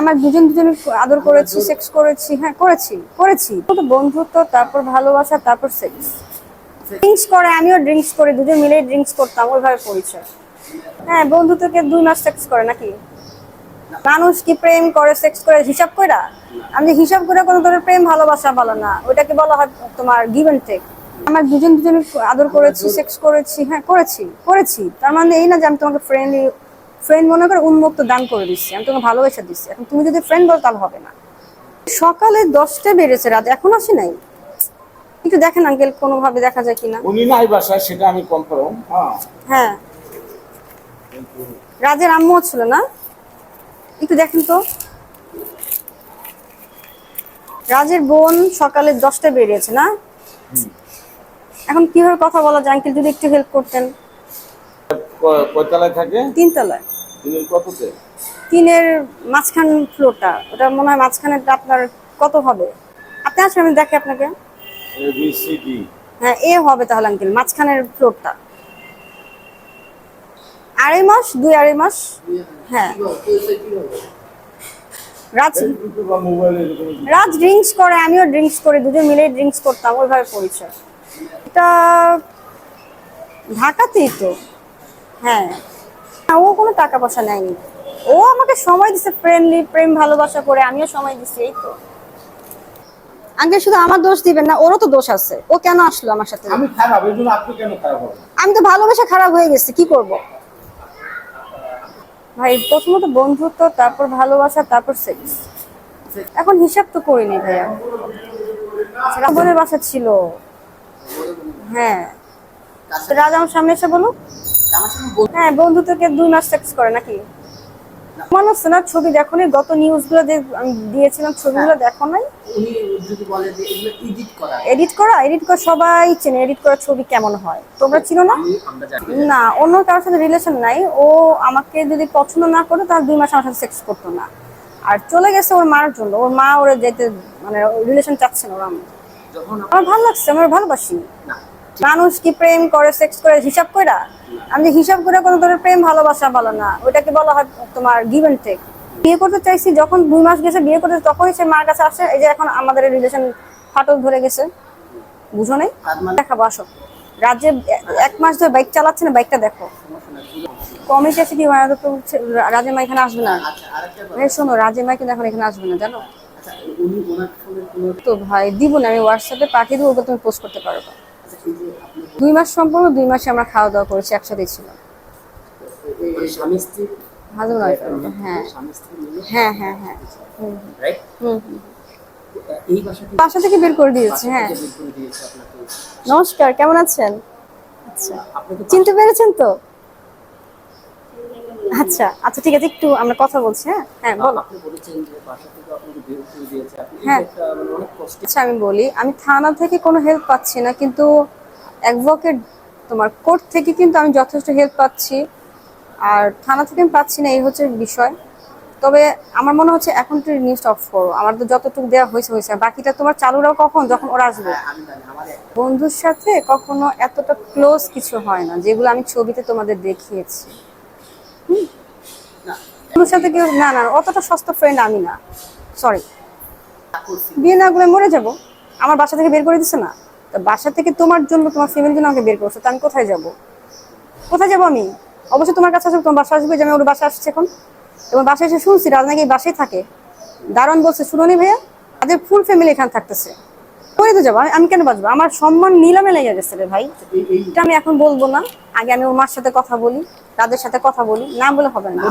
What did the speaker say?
আমার দুজন দুজনে আদর করেছি সেক্স করেছি হ্যাঁ করেছি করেছি। তো বন্ধুত্ব, তারপর ভালোবাসা, তারপর সেক্স ড্রিঙ্কস করে আমিও ড্রিঙ্কস করি, দুজন মিলে ড্রিঙ্কস করতাম, ওইভাবে পরিচয়। হ্যাঁ বন্ধুত্বকে দুই মাস সেক্স করে নাকি? মানুষ কি প্রেম করে সেক্স করে, হিসাব করে আমি হিসাব করে কোনো ধরনের প্রেম, ভালোবাসা বলো না। ওইটাকে বলা হয় তোমার গিভ এন্ড টেক আমার দুজন দুজনে আদর করেছি সেক্স করেছি হ্যাঁ করেছি করেছি। তার মানে এই না যে আমি তোমাকে ফ্রেন্ড ফ্রেন্ড মনে করে উন্মুক্ত দান করে দিচ্ছি আমি তোমাকে ভালোবেসে দিচ্ছি। এখন তুমি যদি ফ্রেন্ড বলো তাহলে হবে না। সকালে দশটা বেড়েছে রাত এখন আসি নাই? একটু দেখেন আঙ্কেল কোনোভাবে দেখা যায় কিনা? উনি নাই বাসায় সেটা আমি কনফার্ম হ্যাঁ। হ্যাঁ। রাজের আম্মুও ছিল না? একটু দেখেন তো। রাজের বোন সকালে দশটায় বেরিয়েছে না? এখন কীভাবে কথা বলা যায়? আঙ্কেল যদি একটু হেল্প করতেন। কয়তলায় থাকে? তিনতলায়। দিনের কততে? তিনের মাঝখান ফ্লোরটা ওটা মনে হয় মাঝখানেরটা আপনার কত হবে? আপনি আসেন আমি দেখি আপনাকে। এ বি সি ডি হ্যাঁ এ হবে তাহলে আঙ্কেল মাঝখানের ফ্লোরটা আড়াই মাস? দুই আড়াই মাস? হ্যাঁ। রাজ রাজ ড্রিঙ্কস করে আমিও ড্রিঙ্কস করি দুজন মিলে ড্রিঙ্কস করতাম ওইভাবে পরিচয়। এটা ঢাকাতেই তো। হ্যাঁ। ও কোনো টাকা পয়সা নেয়নি। ও আমাকে সময় দিছে ফ্রেন্ডলি প্রেম ভালোবাসা করে। আমিও সময় দিচ্ছি এই তো। আগে শুধু আমার দোষ দিবেন না ওরও তো দোষ আছে। ও কেন আসলো আমার সাথে? আমি খারাপ এই জন্য আপনি কেন খারাপ হবেন? আমি তো ভালোবাসা খারাপ হয়ে গেছে কি করব? ভাই প্রথমত বন্ধুত্ব তারপর ভালোবাসা তারপর সেক্স এখন হিসাব তো করিনি ভাইয়া। রাবণের বাসা ছিল। হ্যাঁ। রাজা আমার সামনে এসে বলো হ্যাঁ বন্ধুত্বকে দুই মাস সেক্স করে নাকি? মানুষ না ছবি দেখো নি গত নিউজগুলো আমি দিয়েছিলাম ছবিগুলো দেখো নাই। উনি যদি বলে যে এগুলো এডিট করা। এডিট করা এডিট করা সবাই চেনে এডিট করা ছবি কেমন হয়। তোমরা চিনো না? না অন্য কারোর সাথে রিলেশন নাই। ও আমাকে যদি পছন্দ না করতো তাহলে দুই মাস আমার সাথে সেক্স করতো না। আর চলে গেছে ওর মার জন্য। ওর মা ওরে যেতে মানে রিলেশন চাচ্ছে না ওর। আমার ভালো লাগছে আমার ভালোবাসি। না মানুষ কি প্রেম করে সেক্স করে হিসাব কইরা? আমি যে হিসাব করে কোনো ধরনের প্রেম ভালোবাসা বলো না। ওটাকে বলা হয় তোমার গিভ এন্ড টেক বিয়ে করতে চাইছি যখন দুই মাস গেছে বিয়ে করতে তখনই সে মার কাছে আসে এই যে এখন আমাদের রিলেশন ফাটল ধরে গেছে। বুঝো নাই? মানে? দেখাবো আসো। রাজ্যে এক মাস ধরে বাইক চালাচ্ছে না বাইকটা দেখো। নাই আছে কি রাজে মা এখানে আসবে না? আচ্ছা শোনো রাজে মা কিন্তু এখন এখানে আসবে না জানো? আচ্ছা তো ভাই দিব না আমি হোয়াটসঅ্যাপে পাঠিয়ে দেবো ওকে তুমি পোস্ট করতে পারবে দুই মাস সম্পর্ক দুই মাসে আমরা খাওয়া দাওয়া করেছি একসাথে ছিল। হাজবেন্ড ওয়াইফ হ্যাঁ স্ত্রী মিলে? হ্যাঁ হ্যাঁ হ্যাঁ। হুম, হুম। বাসা থেকে বের করে দিয়েছে হ্যাঁ। নমস্কার কেমন আছেন? আচ্ছা চিনতে পেরেছেন তো? আচ্ছা আচ্ছা ঠিক আছে একটু আমরা কথা বলছি হ্যাঁ? হ্যাঁ বলো। আপনি বলেছেন যে বাসা থেকে আপনাকে বের করে দিয়েছে আপনি হ্যাঁ। মানে অনেক কষ্ট আচ্ছা আমি বলি আমি থানা থেকে কোনো হেল্প পাচ্ছি না কিন্তু অ্যাডভোকেট তোমার কোর্ট থেকে কিন্তু আমি যথেষ্ট হেল্প পাচ্ছি আর থানা থেকে আমি পাচ্ছি না এই হচ্ছে বিষয়। তবে আমার মনে হচ্ছে এখন তুই নিউজ অফ করো আমার তো যতটুকু দেওয়া হয়েছে হয়েছে। বাকিটা তোমার চালুরাও কখন? যখন ওরা আসবে? এক- বন্ধুর সাথে কখনো এতটা ক্লোজ কিছু হয় না যেগুলো আমি ছবিতে তোমাদের দেখিয়েছি। বন্ধুর সাথে কেউ না না, অতটা সস্তা ফ্রেন্ড আমি না। সরি বিয়ে না করলে মরে যাব। আমার বাসা থেকে বের করে দিছে না। তো বাসা থেকে তোমার জন্য, তোমার ফ্যামিলির জন্য আমাকে বের করছ, তো আমি কোথায় যাব? কোথায় যাব আমি? অবশ্যই তোমার কাছে আসবে, তোমার বাসা আসবে যে আমি ওর বাসা আসছে এখন। এবং বাসায় এসে শুনছি, রাজ নাকি এই বাসায় থাকে। দারুণ বলছে শুনোনি ভাইয়া তাদের ফুল ফ্যামিলি এখানে থাকতেছে। করে তো যাব আমি- কেন বাঁচবো? আমার সম্মান নিলামে লেগে গেছে রে ভাই। এটা আমি এখন বলব না। আগে আমি ওর মার সাথে কথা বলি, তাদের সাথে কথা বলি, না বলে হবে না।